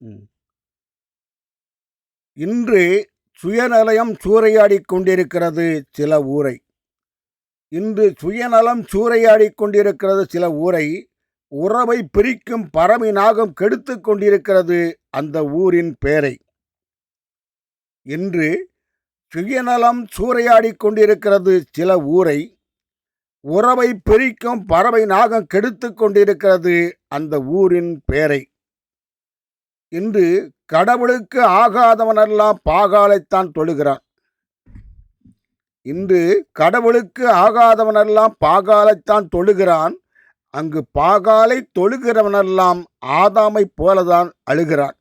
ம். இன்று சுயநலம் சூறையாடிக் கொண்டிருக்கிறது சில ஊரை. இன்று சுயநலம் சூறையாடிக் கொண்டிருக்கிறது சில ஊரை உறவை பிரிக்கும் பறவை நாகம் கெடுத்து கொண்டிருக்கிறது அந்த ஊரின் பெயரை இன்று சுயநலம் சூறையாடிக் கொண்டிருக்கிறது சில ஊரை உறவை பிரிக்கும் பறவை நாகம் கெடுத்து கொண்டிருக்கிறது அந்த ஊரின் பெயரை இன்று கடவுளுக்கு ஆகாதவனெல்லாம் பாகாலைத்தான் தொழுகிறான். இன்று கடவுளுக்கு ஆகாதவனெல்லாம் பாகாலைத்தான் தொழுகிறான். அங்கு பாகாலை தொழுகிறவனெல்லாம் ஆதாமைப் போலதான் அழுகிறான்.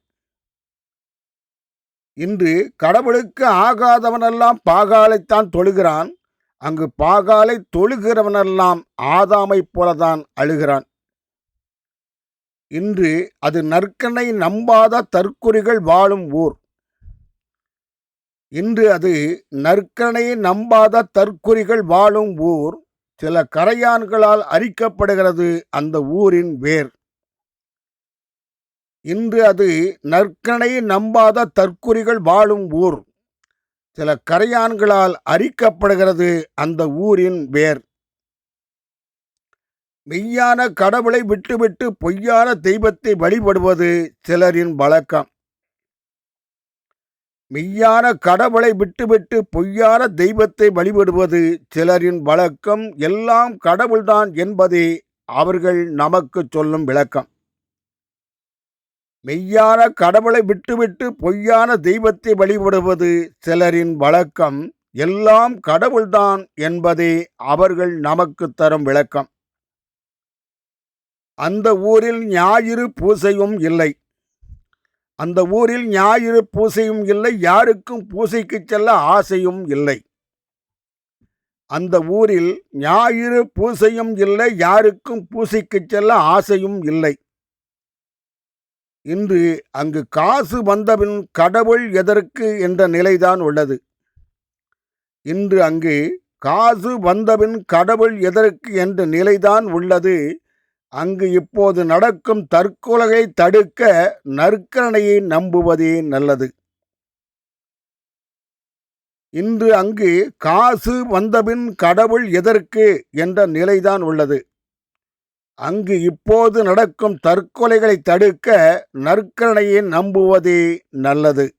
இன்று கடவுளுக்கு ஆகாதவனெல்லாம் பாகாலைத்தான் தொழுகிறான். அங்கு பாகாலை தொழுகிறவனெல்லாம் ஆதாமைப் போலதான் அழுகிறான். இன்று அது நற்கனை நம்பாத தற்குறிகள் வாழும் ஊர். இன்று அது நற்கனை நம்பாத தற்குறிகள் வாழும் ஊர். சில கரையான்களால் அரிக்கப்படுகிறது அந்த ஊரின் வேர். இன்று அது நற்கனை நம்பாத தற்குறிகள் வாழும் ஊர். சில கரையான்களால் அரிக்கப்படுகிறது அந்த ஊரின் வேர். மெய்யான கடவுளை விட்டுவிட்டு பொய்யான தெய்வத்தை வழிபடுவது சிலரின் வழக்கம். மெய்யான கடவுளை விட்டுவிட்டு பொய்யான தெய்வத்தை வழிபடுவது சிலரின் வழக்கம். எல்லாம் கடவுள்தான் என்பதே அவர்கள் நமக்கு சொல்லும் விளக்கம். மெய்யான கடவுளை விட்டுவிட்டு பொய்யான தெய்வத்தை வழிபடுவது சிலரின் வழக்கம். எல்லாம் கடவுள்தான் என்பதே அவர்கள் நமக்கு தரும் விளக்கம். அந்த ஊரில் ஞாயிறு பூசையும் இல்லை. அந்த ஊரில் ஞாயிறு பூசையும் இல்லை யாருக்கும் பூசைக்கு செல்ல ஆசையும் இல்லை. அந்த ஊரில் ஞாயிறு பூசையும் இல்லை யாருக்கும் பூசைக்கு செல்ல ஆசையும் இல்லை. இன்று அங்கு காசு வந்தபின் கடவுள் எதற்கு என்ற நிலைதான் உள்ளது. இன்று அங்கு காசு வந்தபின் கடவுள் எதற்கு என்ற நிலைதான் உள்ளது. அங்கு இப்போது நடக்கும் தற்கொலையை தடுக்க நற்கரணையை நம்புவதே நல்லது. இன்று அங்கு காசு வந்தபின் கடவுள் எதற்கு என்ற நிலைதான் உள்ளது. அங்கு இப்போது நடக்கும் தற்கொலைகளை தடுக்க நற்கரணையை நம்புவதே நல்லது.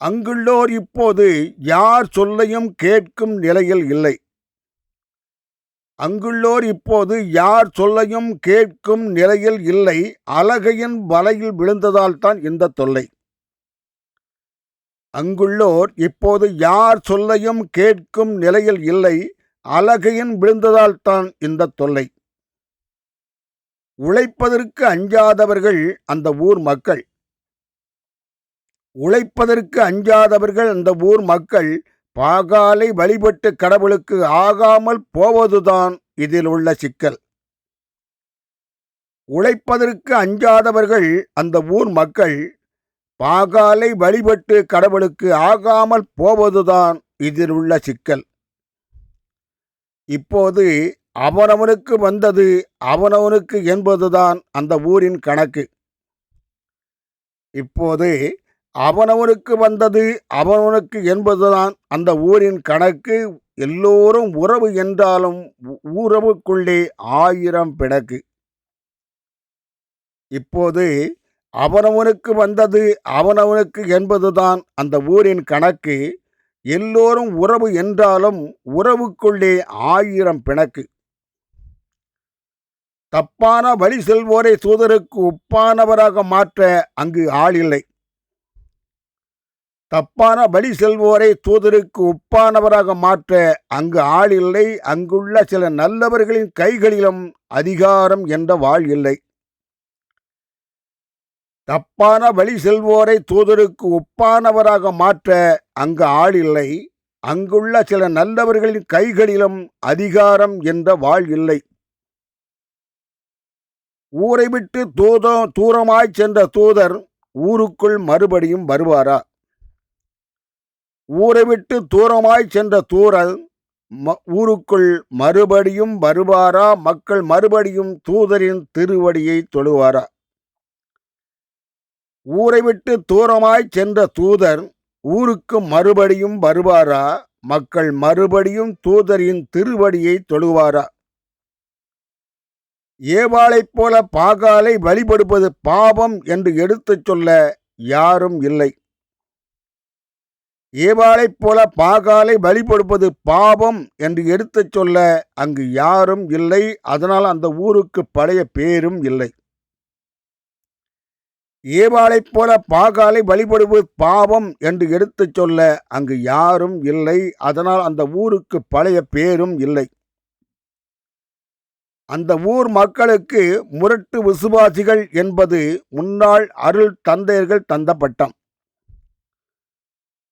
அங்குள்ளோர் இப்போது யார் சொல்லையும் கேட்கும் நிலையில் இல்லை. அங்குள்ளோர் இப்போது யார் சொல்லையும் கேட்கும் நிலையில் இல்லை அலகையின் வலையில் விழுந்ததால் தான் இந்த தொல்லை. அங்குள்ளோர் இப்போது யார் சொல்லையும் கேட்கும் நிலையில் இல்லை அலகையின் விழுந்ததால் தான் இந்த தொல்லை. உழைப்பதற்கு அஞ்சாதவர்கள் அந்த ஊர் மக்கள். உழைப்பதற்கு அஞ்சாதவர்கள் அந்த ஊர் மக்கள் பாகாலை வழிபட்டு கடவுளுக்கு ஆகாமல் போவதுதான் இதில் உள்ள சிக்கல். உழைப்பதற்கு அஞ்சாதவர்கள் அந்த ஊர் மக்கள் பாகாலை வழிபட்டு கடவுளுக்கு ஆகாமல் போவதுதான் இதில் உள்ள சிக்கல். இப்போது அவனவனுக்கு வந்தது அவனவனுக்கு என்பதுதான் அந்த ஊரின் கணக்கு. இப்போது அவனவனுக்கு வந்தது அவனவனுக்கு என்பதுதான் அந்த ஊரின் கணக்கு. எல்லோரும் உறவு என்றாலும் உறவுக்குள்ளே ஆயிரம் பிணக்கு. இப்போது அவனவனுக்கு வந்தது அவனவனுக்கு என்பதுதான் அந்த ஊரின் கணக்கு. எல்லோரும் உறவு என்றாலும் உறவுக்குள்ளே ஆயிரம் பிணக்கு. தப்பான வழி செல்வோரை சூதருக்கு ஒப்பானவராக மாற்ற அங்கு ஆளில்லை தப்பான வழி செல்வோரை தூதருக்கு ஒப்பானவராக மாற்ற அங்கு ஆள் இல்லை. அங்குள்ள சில நல்லவர்களின் கைகளிலும் அதிகாரம் என்ற வாழ் இல்லை. தப்பான வழி செல்வோரை தூதருக்கு ஒப்பானவராக மாற்ற அங்கு ஆள் இல்லை. அங்குள்ள சில நல்லவர்களின் கைகளிலும் அதிகாரம் என்ற வாழ் இல்லை. ஊரை விட்டு தூதம் தூரமாய் சென்ற தூதர் ஊருக்குள் மறுபடியும் வருவாரா? ஊரை விட்டு தூரமாய் சென்ற தூரல் ஊருக்குள் மறுபடியும் வருவாரா? மக்கள் மறுபடியும் தூதரின் திருவடியை தொழுவாரா? ஊரை விட்டு தூரமாய் சென்ற தூதர் ஊருக்கு மறுபடியும் வருவாரா? மக்கள் மறுபடியும் தூதரின் திருவடியை தொழுவாரா? ஏவாளைப் போல பாகாலை வழிபடுவது பாவம் என்று எடுத்துச் சொல்ல யாரும் இல்லை. ஏவாளைப் போல பாகாலை வழிபடுவது பாவம் என்று எடுத்துச் சொல்ல அங்கு யாரும் இல்லை. அதனால் அந்த ஊருக்கு பழைய பேரும் இல்லை. ஏவாளைப் போல பாகாலை வழிபடுவது பாவம் என்று எடுத்துச் சொல்ல அங்கு யாரும் இல்லை. அதனால் அந்த ஊருக்கு பழைய பேரும் இல்லை. அந்த ஊர் மக்களுக்கு முரட்டு விசுவாசிகள் என்பது முன்னாள் அருள் தந்தையர்கள் தந்த பட்டம்.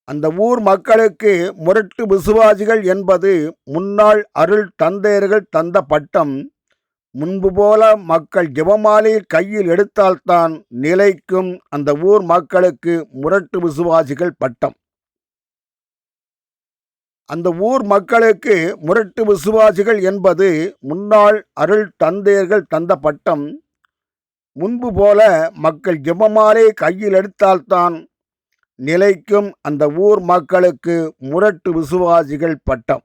அந்த ஊர் மக்களுக்கு முரட்டு விசுவாசிகள் என்பது முன்னாள் அருள் தந்தையர்கள் தந்த பட்டம். முன்பு போல மக்கள் ஜெபமாலை கையில் எடுத்தால்தான் நிலைக்கும் அந்த ஊர் மக்களுக்கு முரட்டு விசுவாசிகள் பட்டம். அந்த ஊர் மக்களுக்கு முரட்டு விசுவாசிகள் என்பது முன்னாள் அருள் தந்தையர்கள் தந்த பட்டம். முன்பு போல மக்கள் ஜெபமாலை கையில் எடுத்தால்தான் நிலைக்கும் அந்த ஊர் மக்களுக்கு முரட்டு விசுவாசிகள் பட்டம்.